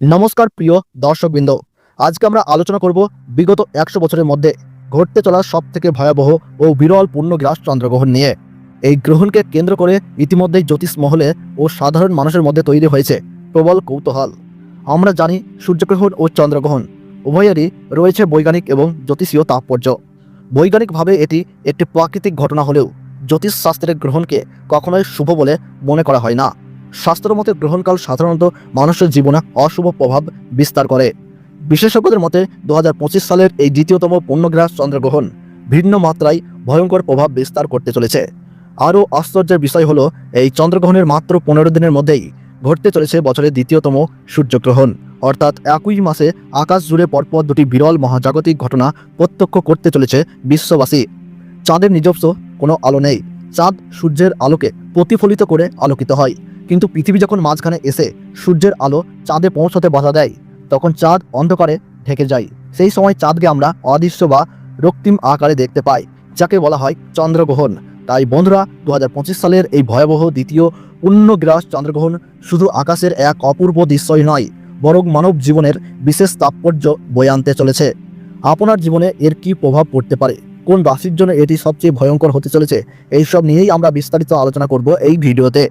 নমস্কার প্রিয় দর্শকবৃন্দ, আজকে আমরা আলোচনা করব বিগত একশো বছরের মধ্যে ঘটতে চলা সব থেকে ভয়াবহ ও বিরল পূর্ণ পূর্ণগ্রাস চন্দ্রগ্রহণ নিয়ে। এই গ্রহণকে কেন্দ্র করে ইতিমধ্যেই জ্যোতিষ মহলে ও সাধারণ মানুষের মধ্যে তৈরি হয়েছে প্রবল কৌতূহল। আমরা জানি সূর্যগ্রহণ ও চন্দ্রগ্রহণ, উভয়েরই রয়েছে বৈজ্ঞানিক এবং জ্যোতিষীয় তাৎপর্য। বৈজ্ঞানিকভাবে এটি একটি প্রাকৃতিক ঘটনা হলেও জ্যোতিষ শাস্ত্রের গ্রহণকে কখনোই শুভ বলে মনে করা হয় না। শাস্ত্র মতে গ্রহণকাল সাধারণত মানুষের জীবনে অশুভ প্রভাব বিস্তার করে। বিশেষজ্ঞদের মতে দু হাজার পঁচিশ সালের এই দ্বিতীয়তম পূর্ণগ্রাস চন্দ্রগ্রহণ ভিন্ন মাত্রায় ভয়ঙ্কর প্রভাব বিস্তার করতে চলেছে। আরও আশ্চর্যের বিষয় হলো, এই চন্দ্রগ্রহণের মাত্র পনেরো দিনের মধ্যেই ঘটতে চলেছে বছরের দ্বিতীয়তম সূর্যগ্রহণ। অর্থাৎ একই মাসে আকাশ জুড়ে পরপর দুটি বিরল মহাজাগতিক ঘটনা প্রত্যক্ষ করতে চলেছে বিশ্ববাসী। চাঁদের নিজস্ব কোনো আলো নেই। চাঁদ সূর্যের আলোকে প্রতিফলিত করে আলোকিত হয়। কিন্তু পৃথিবী যখন মাঝখানে এসে সূর্যের আলো চাঁদে পৌঁছতে বাধা দেয়, তখন চাঁদ অন্ধকারে ঢেকে যায়। সেই সময় চাঁদকে আমরা অদৃশ্য বা রক্তিম আকারে দেখতে পাই, যাকে বলা হয় চন্দ্রগ্রহণ। তাই বন্ধুরা দু হাজার পঁচিশ সালের এই ভয়াবহ দ্বিতীয় পূর্ণগ্রাস চন্দ্রগ্রহণ শুধু আকাশের এক অপূর্ব দৃশ্যই নয়, বরং মানব জীবনের বিশেষ তাৎপর্য বয়ে আনতে চলেছে। আপনার জীবনে এর কি প্রভাব পড়তে পারে? কোন রাশির জন্য এটি সবচেয়ে ভয়ঙ্কর হতে চলেছে? এইসব নিয়েই আমরা বিস্তারিত আলোচনা করব এই ভিডিওতে।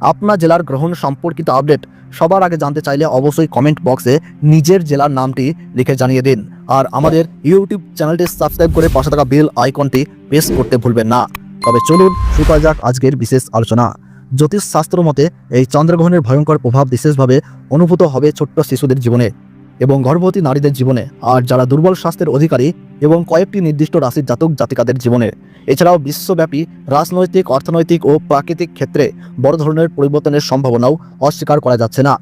আপনার জেলার গ্রহণ সম্পর্কিত আপডেট সবার আগে জানতে চাইলে অবশ্যই কমেন্ট বক্সে নিজের জেলার নামটি লিখে জানিয়ে দিন। আর আমাদের ইউটিউব চ্যানেলটি সাবস্ক্রাইব করে পাশে থাকা বেল আইকনটি প্রেস করতে ভুলবেন না। তবে চলুন শুকা যাক আজকের বিশেষ আলোচনা। জ্যোতিষশাস্ত্র মতে এই চন্দ্রগ্রহণের ভয়ঙ্কর প্রভাব বিশেষভাবে অনুভূত হবে ছোট্ট শিশুদের জীবনে। এবং গর্ভবতী নারীদের জীবনে, আর যারা দুর্বল স্বাস্থ্যের অধিকারী এবং কয়েকটি নির্দিষ্ট রাশির জাতক জাতিকাদের জীবনে। এছাড়াও বিশ্বব্যাপী রাজনৈতিক, অর্থনৈতিক ও প্রাকৃতিক ক্ষেত্রে বড় ধরনের পরিবর্তনের সম্ভাবনাও অস্বীকার করা যাচ্ছে না।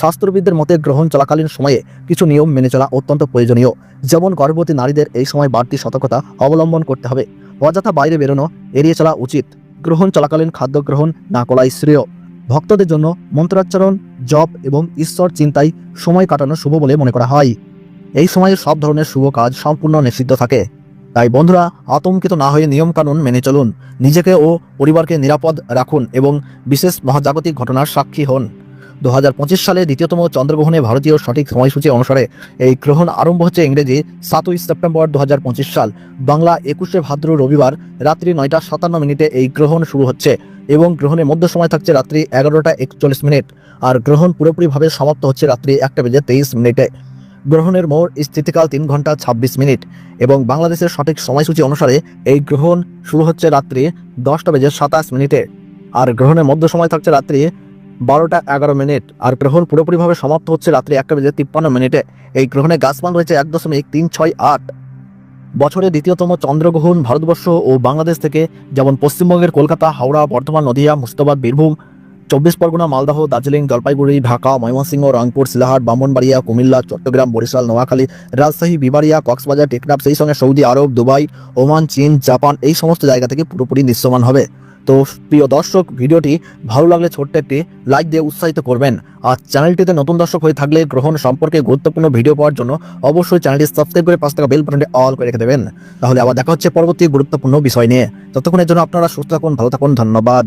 শাস্ত্রবিদদের মতে, গ্রহণ চলাকালীন সময়ে কিছু নিয়ম মেনে চলা অত্যন্ত প্রয়োজনীয়। যেমন গর্ভবতী নারীদের এই সময় বাড়তি সতর্কতা অবলম্বন করতে হবে। অযথা বাইরে বেরোনো, এড়িয়ে চলা উচিত। গ্রহণ চলাকালীন খাদ্য গ্রহণ না করাই শ্রেয়। ভক্তদের জন্য মন্ত্রাচ্চারণ জপ এবং ঈশ্বর চিন্তায় সময় কাটানো শুভ বলে মনে করা হয়। এই সময়ে সব ধরনের শুভ কাজ সম্পূর্ণ নিষিদ্ধ থাকে। তাই বন্ধুরা, আতঙ্কিত না হয়ে নিয়মকানুন মেনে চলুন। নিজেকে ও পরিবারকে নিরাপদ রাখুন এবং বিশেষ মহাজাগতিক ঘটনার সাক্ষী হন। দু হাজার পঁচিশ সালে দ্বিতীয়তম চন্দ্রগ্রহণে ভারতীয় সঠিক সময়সূচি অনুসারে এই গ্রহণ আরম্ভ হচ্ছে ইংরেজি সাতই সেপ্টেম্বর দু হাজার পঁচিশ সাল। বাংলা একুশে ভাদ্র রবিবার রাত্রি নয়টা সাতান্ন মিনিটে এই গ্রহণ শুরু হচ্ছে এবং গ্রহণের মধ্য সময় থাকছে রাত্রি এগারোটা একচল্লিশ মিনিট আর গ্রহণ পুরোপুরিভাবে সমাপ্ত হচ্ছে রাত্রি একটা বেজে তেইশ মিনিটে। গ্রহণের মোড় স্থিতিকাল তিন ঘণ্টা ছাব্বিশ মিনিট এবং বাংলাদেশের সঠিক সময়সূচি অনুসারে এই গ্রহণ শুরু হচ্ছে রাত্রি দশটা বেজে সাতাশ মিনিটে। আর গ্রহণের মধ্য সময় থাকছে রাত্রি বারোটা এগারো মিনিট। আর গ্রহণ পুরোপুরিভাবে সমাপ্ত হচ্ছে রাত্রি একটা বেজে তিপ্পান্ন মিনিটে। এই গ্রহণে গাছমান রয়েছে এক দশমিক তিন ছয় আট। বছরে দ্বিতীয়তম চন্দ্রগ্রহণ ভারতবর্ষ ও বাংলাদেশ থেকে, যেমন পশ্চিমবঙ্গের কলকাতা, হাওড়া, বর্ধমান, নদিয়া, মুর্শিদাবাদ, বীরভূম, চব্বিশ পরগনা, মালদহ, দার্জিলিং, জলপাইগুড়ি, ঢাকা, ময়মনসিংহ, রংপুর, সিলাহাট ব্রাহ্মণবাড়িয়া কুমিল্লা, চট্টগ্রাম, বরিশাল, নোয়াখালী, রাজশাহী, বিবাড়িয়া, কক্সবাজার, টেকনাফ, সেই সঙ্গে সৌদি আরব, দুবাই, ওমান, চীন, জাপান, এই সমস্ত জায়গা থেকে পুরোপুরি দৃশ্যমান হবে। তো প্রিয় দর্শক, ভিডিওটি ভালো লাগলে ছোট্ট একটি লাইক দিয়ে উৎসাহিত করবেন। আর চ্যানেলটিতে নতুন দর্শক হয়ে থাকলে গ্রহণ সম্পর্কে গুরুত্বপূর্ণ ভিডিও পাওয়ার জন্য অবশ্যই চ্যানেলটি সাবস্ক্রাইব করে পাঁচ টাকা বেল বাটনটি অল করে রেখে দেবেন। তাহলে আবার দেখা হচ্ছে পরবর্তী গুরুত্বপূর্ণ বিষয় নিয়ে। ততক্ষণের জন্য আপনারা সুস্থ থাকুন, ভালো থাকুন, ধন্যবাদ।